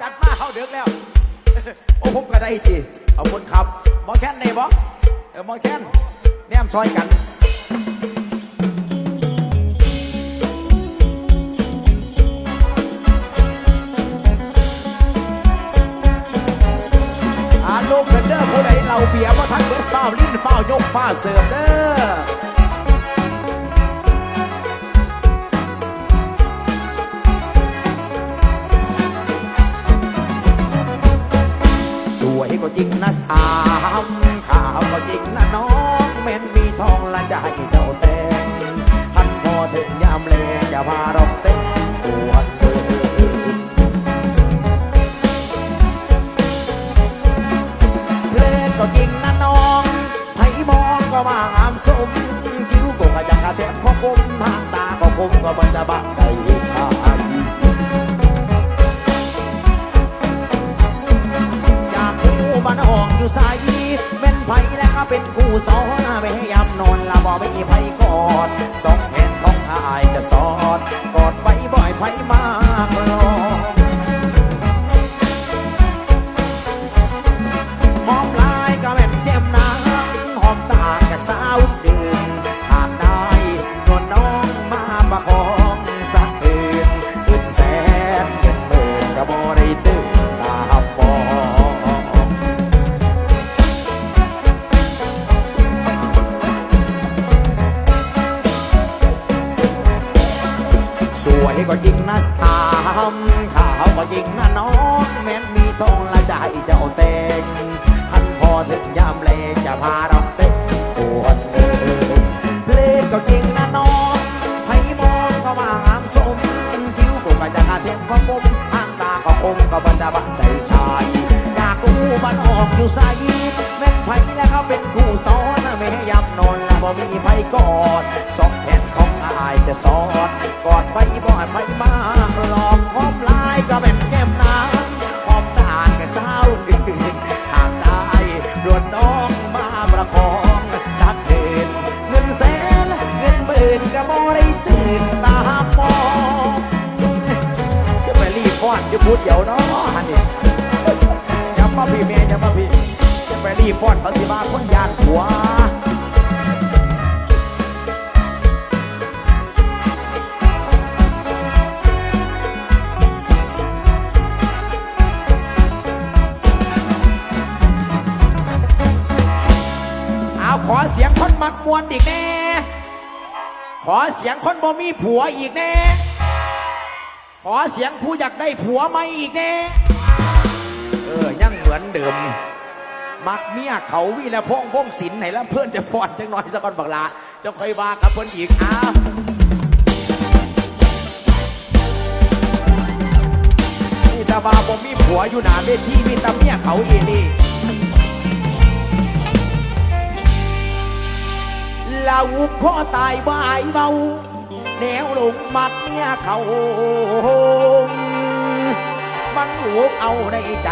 จัดมาเข้าเดือกแล้ว โอ้ผมก็ได้สิเอาคนขับหมอแค้นในบ่เออหมอแค้นแนมซอยกันอาลูกเป็นเด้อผู้ใดเราเบียร์ว่าทันเบิดเฝ้าลิ้นเฝ้ายกฟ้าเสิร์ฟเด้อ วยก็จริงนะสาวขาวก็จริงนะน้องแม่นมีทองละจะให้เจ้าแต่งพันพอถึงยามเลงจะพาเราเต้นตัวเสือเพลงก็จริงนะน้องให้มองก็ว่างามสมคิ้วก็กระยักกระแทกข้อคมทางตาก็คมก็มันจะบะใจชา บ้านห้องอยู่ใสเป็นไผแล้วก็เป็นคู่สอนไม่ให้ยำนอนละบ่ไม่มีไผกอดสองแขนของอายจะสอดกอดไปบ่อยไผมาก จะพาเราเต้นปวดเดินเพลงก็จริงนะน้องให้มองก็ว่างามสมคิ้วก็กระจะกระเทียมก็คมทางตาก็คมก็บรรดาบัใจชายอยากรู้มันออกอยู่ใสแม่นไผแล้วเขาเป็นคู่ซ้อนไม่ให้ยำนอนแล้วบ่มีไผกอดสองแขนของอายจะสอดกอดไปบ่อยไปมาหลอกหอมลายก็เป็นแก้มน้ ก็บ่ได้ตื่นตามองจะไปรีบฟ้อนจะพูดเดี๋ยวเนาะฮันนี่ย่ามาพี่เมย์ย่ามาพี่จะไปรีบฟ้อนภาษีมาคนยา สียงคนบ่มีผัวอีกแน่ ขอเสียงผู้อยากได้ผัวใหม่อีกแน่ เออ ยังเหมือนเดิม มักเมียเขาวีละพงพงศิลไหนแล้วเพื่อนจะฟอนจังน่อยสักก่อนบักลาจะค่อยว่ากับเพื่อนอีกอ้าวนี่ตาบาบ่มีผัวอยู่หนาเวทีมีตาเมียเขาอีนี่ เราพ่อตายบายเบาแนวลงมักเนี่ยเขามันหูเอาในใจ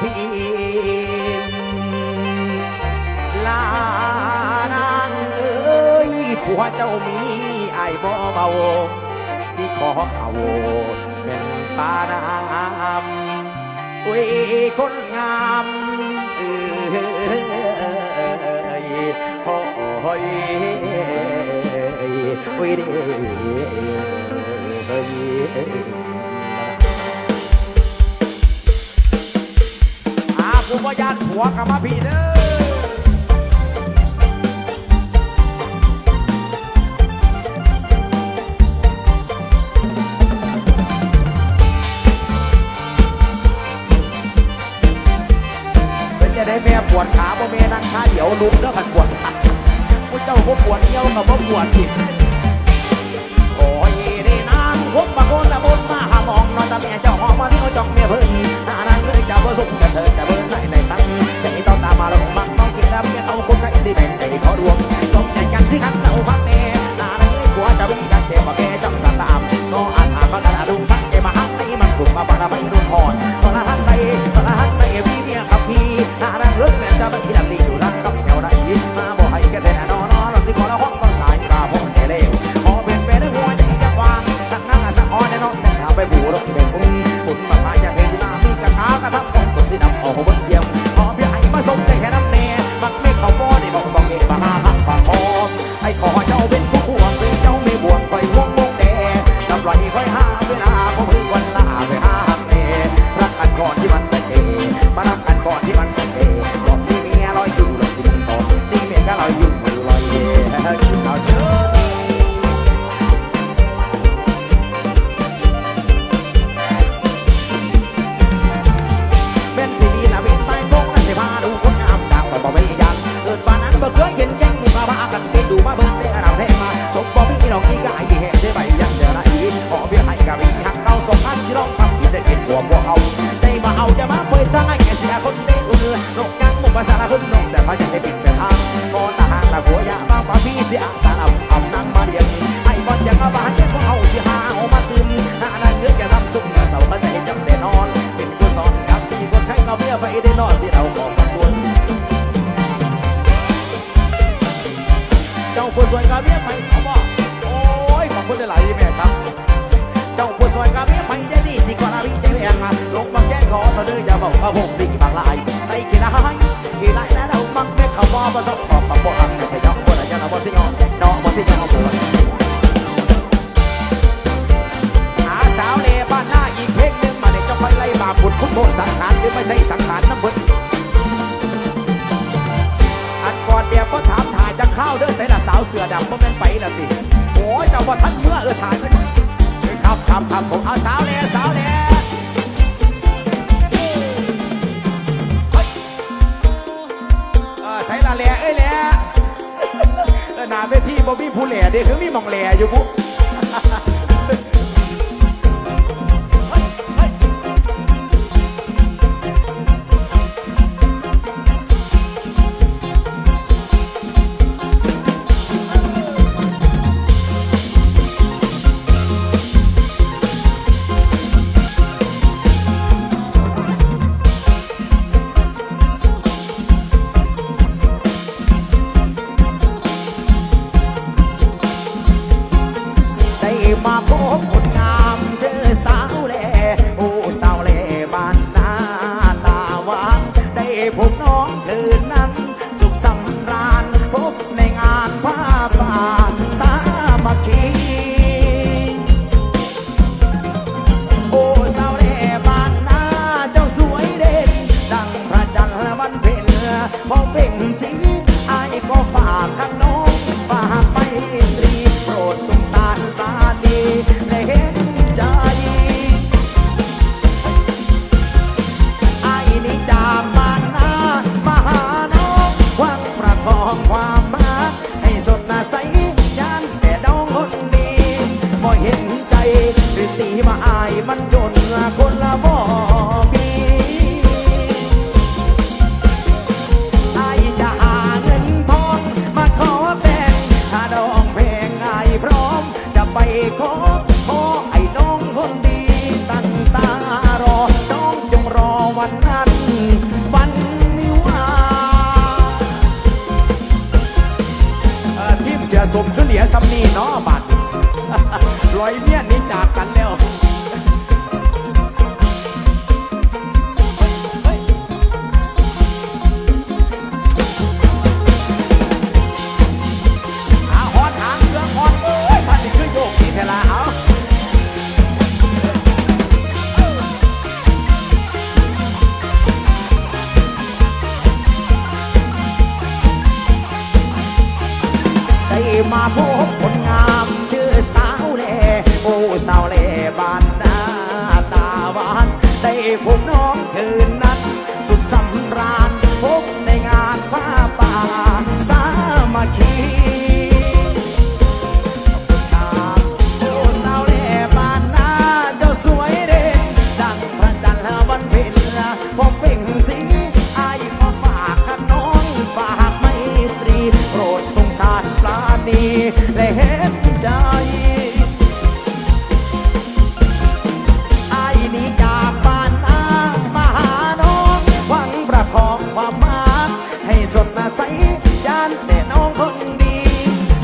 พี่ลานางเอ้ยผัวเจ้ามีไอ้บ่เบาสิขอเขาเป็นปานามอุ้ยคนงามเอ้ยโอ้ยวิเดอาผู้ว่ายานผัวกลับมาพี่เด้อจะได้แม่ปวดขาบ่แม่นั่งขาเดี๋ยวลุกแล้วกันปวดขา เจ้าบ่ปวดเยี่ยวกับบ่ปวดอีกโอ้ยด้นางพบปะโกนตะบนมาหามองนอนตะเมียเจ้าหอมมาที่เขาจ้องเมียเพิ่นน้านางเลยเจ้าบ่สุขจะเถิดแต่เบิ่นไหนในสังจะให้ต้องตามมาลงมักต้องกินน้ำเมียเอาคนไข้สิเป็นใจขอรวมสมใจกันที่ขันเอาพักเม ผู้สวยกาเมียไปเขาบอกโอ้ยขอบคุณหลายๆแม่ครับ เจ้าผู้สวยกาเมียไปได้ดีสิกว่าลาวิใจแรงอะลงมาแก้ขอตะเดืออย่าบอกว่าผมดีบางลายในขี้ลายขี้ลายแล้วเรามักแม่เขาบอกประสบขอบกับบ่อังในขยองบ่ได้ยังเอาบ่สิงอน้องบ่ที่ยังเอาบ่หาสาวเลบ้านหน้าอีกเพลงหนึงมาเด็กจะไปไล่มาปบุญคุณโทษสังขารหรือไม่ใช่สังขารน้ำบุญอันก่อนเดียวก็ถามถ่าย จะเข้าเด้อใส่ละสาวเสือดำบ่แม่นไปละติโอ้ยเจ้าว่าทันเมื่อเออถ่ายเลยครับครับครับผมเอาสาวแลยสาวแลยเฮ้ยใส่ละแหล่เอ้ยแหล่หน้าเวทีบ่มีผู้แหล่เด้คือมีมองแหล่อยู่ปุ๊ สมคือเหลียสำนีเนาะบัดลอยเมียนี่จากกันแล้วานแต่น้องคนดี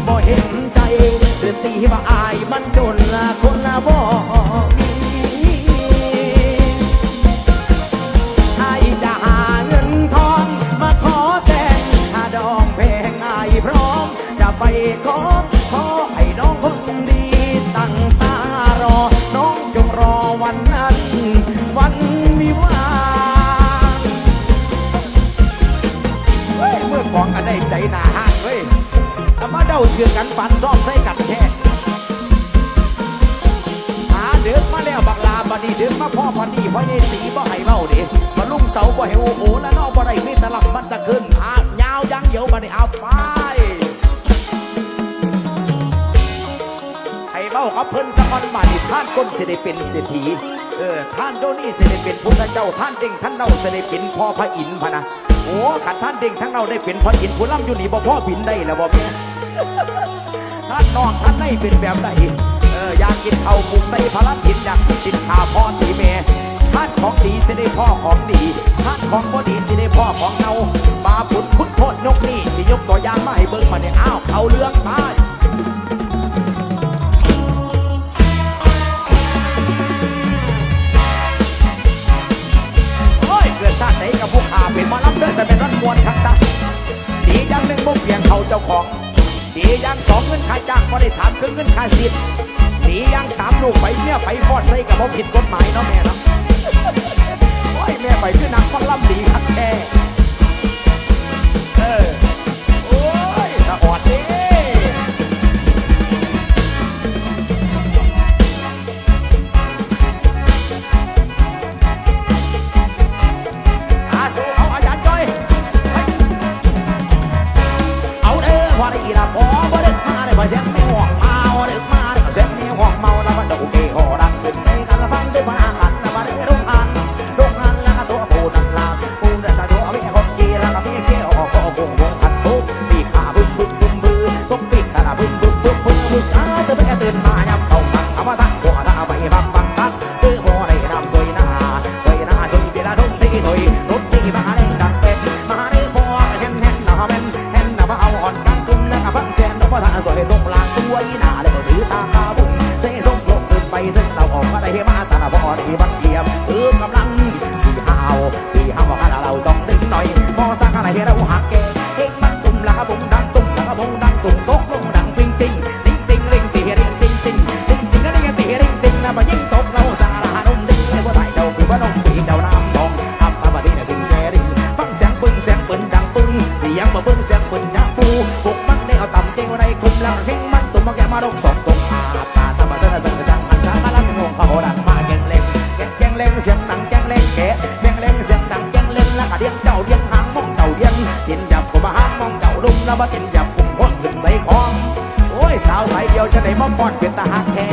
บ่เห็นใจเดือตีว่าอายมันโดน เถื่อกันปันซ้อมใส่กันแค่หาเดินมาแล้วบักลาบันีเดินมาพ่อพอดีไพ่อเยสีบ่ให้เมาเด็มาลุ่งเสาบ่เห้โอ้โหและนอกบ่ได้มีตลับมันตะขึ้นหากยาวยังเดียวบ่ได้เอาไปให้เมาเขาเพิ่นสะพอนบาดีท่านก้นสิได้เป็นเศรษฐีเออท่านโดนี่เสด็เป็นพุทธเจ้าท่านเด้งท่านเล่าเสด็จเป็นพ่อพระอินทร์พะนะโอ้ขันท่านเด้งท่านเน่าได้เป็นพระอินทร์ผู้ล่ำอยู่นี่บ่พ่อบินได้แล้วบ่แม่ ท่านนอกท่านไในเป็นแบบใดเอออยากกินเอาปุกใส่พลัดกินอยากพิชิตขาพ่อตีเมท่านของดีสิได้พ่อของดีท่านของพ่อดีสิได้พ่อของเงามาพุดพุดโทษยกนี่ที่ยกตัวย่างมาให้เบิ้งมาเนี่ยอ้าวเขาเลือกมาชาติไหนกับพวกอาเป็นมารับเด้ใส่เป็นรันมวนคักซะดีอย่างหนึ่งบกเพียงเขาเจ้าของ ดีอย่างสองเงินค่าจ้างก็ได้ถามครึ่เงินค่าสิทธิ์ดีอย่างสามลูกไปเมียไปฟอดใส่กับพ่อผิดกฎหมายเนาะแม่เนาะโอ้ยแม่ไปคือนางคนล่ำดีครับแค่เออ เบิ้งเสียงปืนยาฟูพวกมันได้เอาต่ำเก่งใดคุมแล้วเฮงมันตุ่มแกมารงสองตุ่มอาตาสะบัดเธอสั่งจังหันขามาลั่นงงเขาดันมาแกงเล็งแกงเล็งเสียงดังแกงเล็งแกแกงเล็งเสียงดังแกงเล็งแล้วก็เดียงเจ้าเดียงหางมองเต่าเดียงตินหยับกูมาหางมองเจ้าลุมแล้วมาตินหยับกุมห้องถึงใส่ของโอ้ยสาวใส่เดียวจะไหนมาฟอดเป็นตาหักแท้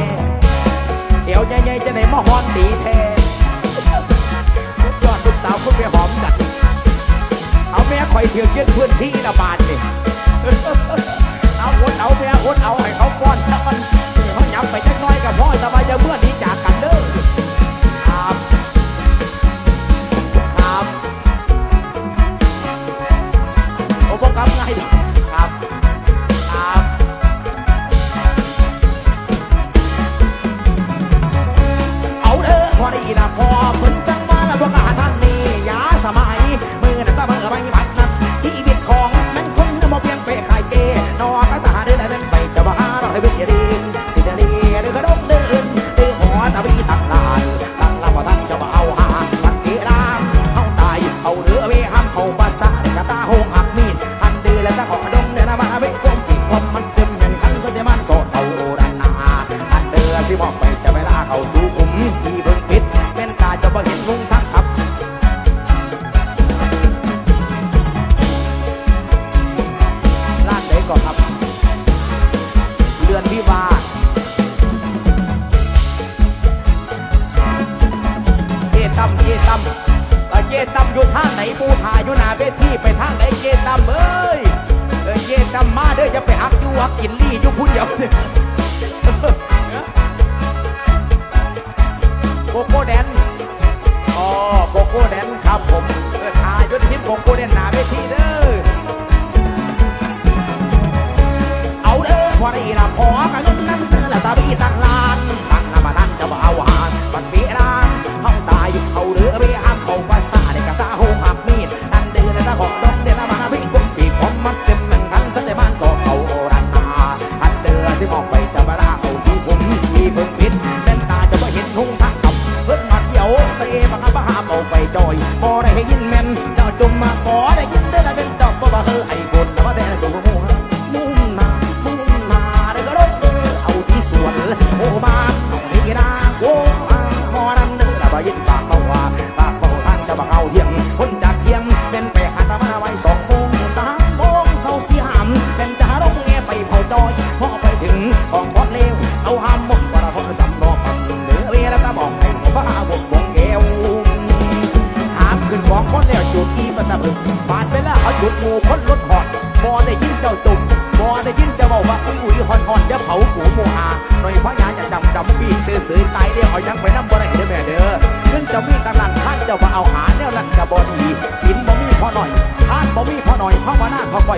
เอวใหญ่ๆจะไหนมาฮอนตีแท้สุดยอดลูกสาวคุณไปหอมกัน เอาแม่คอยเถียงอกยึพื้นที่ระบาดเนี่ยเอาคนเอาแม่คนเอาให้เขาป้อนถ้ามันเขาหยับไปจักน้อยกับพ่อแตาว่าจะ จมมาขอได้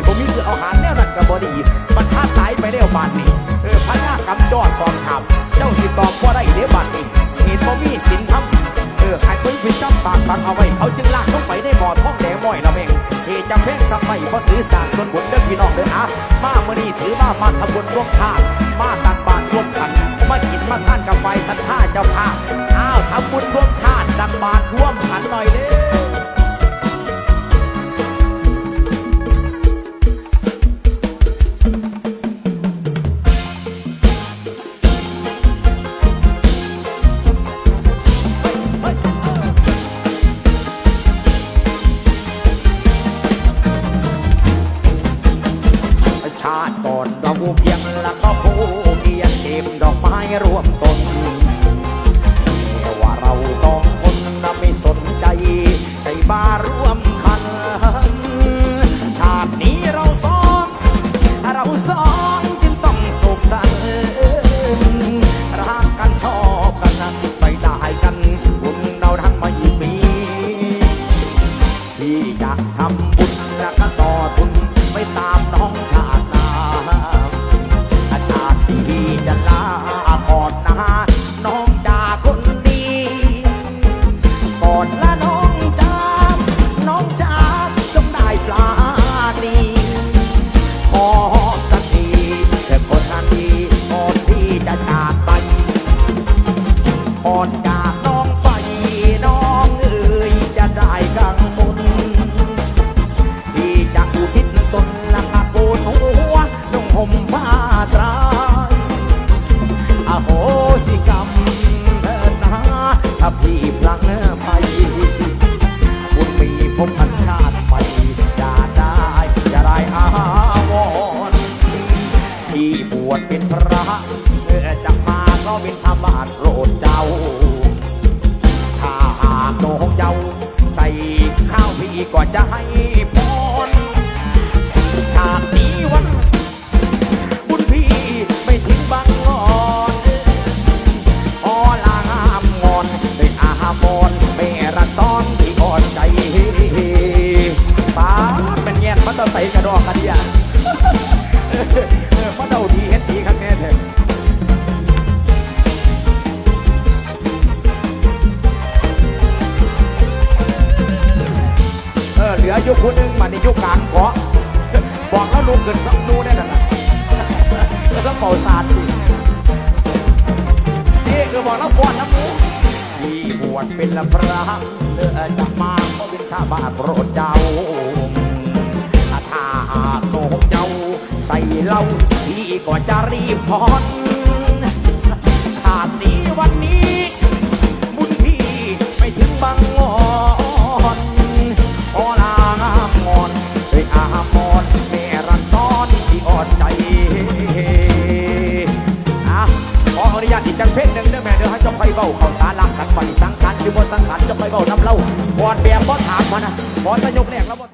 ว่อก่อยบ่มีคือเอาหารแนวนั้นกับบอดีมันท่าตายไปแล้วบานนี้เออพญากำยอดสอนถามเจ้าสิตอบว่าได้เดี๋ยวบานนี้เหตุบ่มีสินทำเออใครเพิ่งพิจำปากฟังเอาไว้เขาจึงลากลงไปในบ่อท้องแดงม้อยละเมงเหตุจำเพงสักไม่เพราะถือสารส่วนบุญเด้อพี่น้องเด้อนะมาเมื่อนี้ถือว่ามาทำบุญร่วมชาติมาตักบาตรร่วมขันมากินมาท่านกับไฟสัทธาเจ้าภาพอ้าวทำบุญร่วมชาติตักบาตรร่วมขันหน่อยเด้อ เบอกแล้วลุกขึ้นสักดูได้นั่นน่ะแล้วก็เป่าสาดสินี่คือบอกแล้วฟอนน้ำมูที่บวชเป็นละพระเลือจะมาก็เป็นข้าบาทโปรดเจ้าถ้าหากโนงเจ้าใส่เหล้าพี่ก็จะรีบพรชาตินี้วันนี้ เจ้าไปเบ้าเขาสาลังกันไปสังขันอยู่บนสังขันจะไปเบ้าน้ำเล่าบอดแบบบ่ถามมานะบอดตะยกแรกแล้วบ่